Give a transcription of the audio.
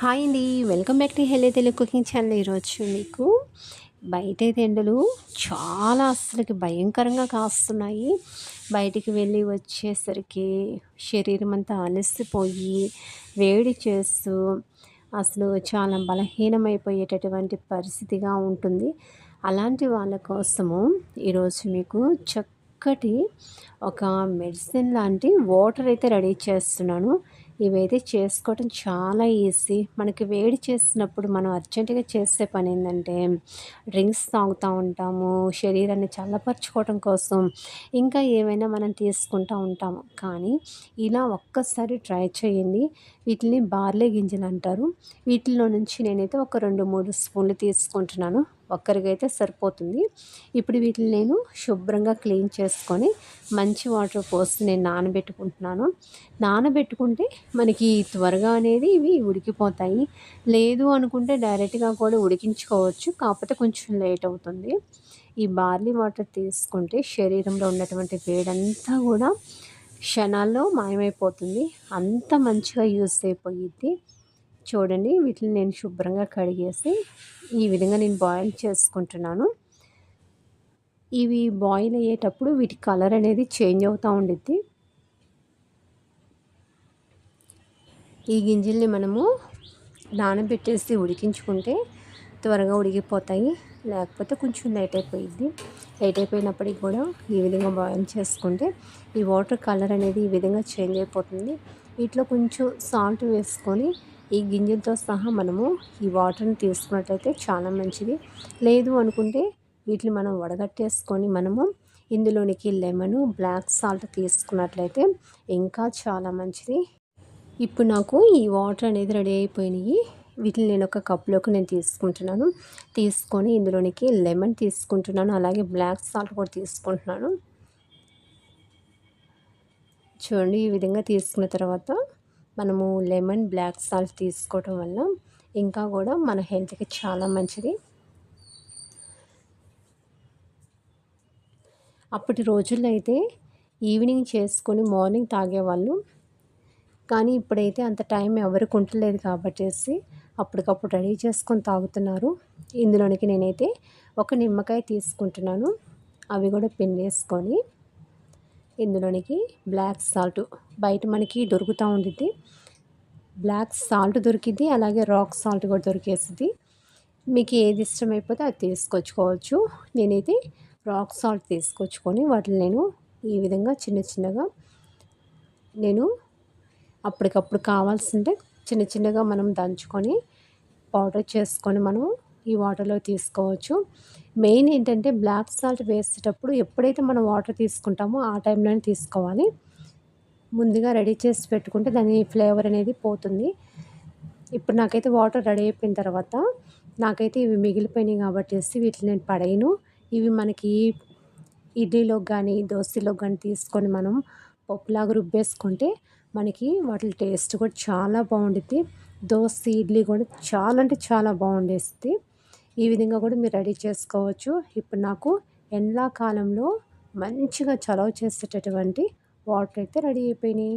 Hi అండి. Welcome back to healthy Telugu cooking channel. ఈరోజు మీకు బయట ఎండలు చాలా అసలుకి భయంకరంగా కాస్తున్నాయి. బయటికి వెళ్ళి వచ్చేసరికి శరీరం అంతా అలసిపోయి వేడి చేస్తూ అసలు చాలా బలహీనమైపోయేటటువంటి పరిస్థితిగా ఉంటుంది. అలాంటి వాళ్ళ కోసము ఈరోజు మీకు చక్కటి ఒక మెడిసిన్ లాంటి వాటర్ అయితే రెడీ చేస్తున్నాను. ఇవైతే చేసుకోవటం చాలా ఈజీ. మనకి వేడి చేసినప్పుడు మనం అర్జెంటుగా చేసే పని ఏంటంటే డ్రింక్స్ తాగుతూ ఉంటాము శరీరాన్ని చల్లపరచుకోవటం కోసం ఇంకా ఏమైనా మనం తీసుకుంటూ ఉంటాము. కానీ ఇలా ఒక్కసారి ట్రై చేయండి. వీటిని బార్లే గింజలు అంటారు. వీటిలో నుంచి నేనైతే ఒక రెండు మూడు స్పూన్లు తీసుకుంటున్నాను. ఒక్కరికైతే సరిపోతుంది. ఇప్పుడు వీటిని నేను శుభ్రంగా క్లీన్ చేసుకొని మంచి వాటర్ పోసి నేను నానబెట్టుకుంటున్నాను. నానబెట్టుకుంటే మనకి త్వరగా అనేది ఇవి ఉడికిపోతాయి. లేదు అనుకుంటే డైరెక్ట్గా కూడా ఉడికించుకోవచ్చు. కాకపోతే కొంచెం లేట్ అవుతుంది. ఈ బార్లీ వాటర్ తీసుకుంటే శరీరంలో ఉన్నటువంటి వేడంతా కూడా క్షణాల్లో మాయమైపోతుంది. అంత మంచిగా యూస్ అయిపోయిద్ది. చూడండి. వీటిని నేను శుభ్రంగా కడిగేసి ఈ విధంగా నేను బాయిల్ చేసుకుంటున్నాను. ఇవి బాయిల్ అయ్యేటప్పుడు వీటి కలర్ అనేది చేంజ్ అవుతూ ఉండిద్ది. ఈ గింజల్ని మనము నానబెట్టేసి ఉడికించుకుంటే త్వరగా ఉడికిపోతాయి. లేకపోతే కొంచెం లైట్ అయిపోయింది లైట్ అయిపోయినప్పటికి కూడా ఈ విధంగా బాయిల్ చేసుకుంటే ఈ వాటర్ కలర్ అనేది ఈ విధంగా చేంజ్ అయిపోతుంది. వీటిలో కొంచెం సాల్ట్ వేసుకొని ఈ గింజలతో సహా మనము ఈ వాటర్ని తీసుకున్నట్లయితే చాలా మంచిది. లేదు అనుకుంటే వీటిని మనం వడగట్టేసుకొని మనము ఇందులోనికి లెమన్ బ్లాక్ సాల్ట్ తీసుకున్నట్లయితే ఇంకా చాలా మంచిది. ఇప్పుడు నాకు ఈ వాటర్ అనేది రెడీ అయిపోయినాయి. వీటిని నేను ఒక కప్లోకి నేను తీసుకుంటున్నాను. తీసుకొని ఇందులోనికి లెమన్ తీసుకుంటున్నాను. అలాగే బ్లాక్ సాల్ట్ కూడా తీసుకుంటున్నాను. చూడండి ఈ విధంగా తీసుకున్న తర్వాత మనము లెమన్ బ్లాక్ సాల్ట్ తీసుకోవటం వల్ల ఇంకా కూడా మన హెల్త్కి చాలా మంచిది. అప్పటి రోజుల్లో అయితే ఈవినింగ్ చేసుకొని మార్నింగ్ తాగేవాళ్ళు. కానీ ఇప్పుడైతే అంత టైం ఎవరికి ఉండలేదు కాబట్టి అప్పటికప్పుడు రెడీ చేసుకొని తాగుతున్నారు. ఇందులోనికి నేనైతే ఒక నిమ్మకాయ తీసుకుంటున్నాను. అవి కూడా పిండేసుకొని ఇందులోనికి బ్లాక్ సాల్ట్. బయట మనకి దొరుకుతూ ఉండిద్ది. బ్లాక్ సాల్ట్ దొరికిద్ది అలాగే రాక్ సాల్ట్ కూడా దొరికేసింది మీకు ఏది ఇష్టమైపోతే అది తీసుకొచ్చుకోవచ్చు. నేనైతే రాక్ సాల్ట్ తీసుకొచ్చుకొని వాటిని నేను ఈ విధంగా చిన్న చిన్నగా నేను అప్పటికప్పుడు కావాల్సింటే చిన్న చిన్నగా మనం దంచుకొని పౌడర్ చేసుకొని మనం ఈ వాటర్లో తీసుకోవచ్చు. మెయిన్ ఏంటంటే బ్లాక్ సాల్ట్ వేసేటప్పుడు ఎప్పుడైతే మనం వాటర్ తీసుకుంటామో ఆ టైంలోనే తీసుకోవాలి. ముందుగా రెడీ చేసి పెట్టుకుంటే దాని ఫ్లేవర్ అనేది పోతుంది. ఇప్పుడు నాకైతే వాటర్ రెడీ అయిపోయిన తర్వాత నాకైతే ఇవి మిగిలిపోయినాయి కాబట్టి వీటిని నేను పడేయను. ఇవి మనకి ఇడ్లీలోకి కానీ దోశలోకి కానీ తీసుకొని మనం పప్పులాగా రుబ్బేసుకుంటే మనకి వాటి టేస్ట్ కూడా చాలా బాగుండుద్ది. దోశ ఇడ్లీ కూడా చాలా అంటే చాలా బాగుండేస్తుంది ఈ విధంగా కూడా మీరు రెడీ చేసుకోవచ్చు. ఇప్పుడు నాకు ఎండాకాలంలో మంచిగా చలవ చేసేటటువంటి వాటర్ అయితే రెడీ అయిపోయినాయి.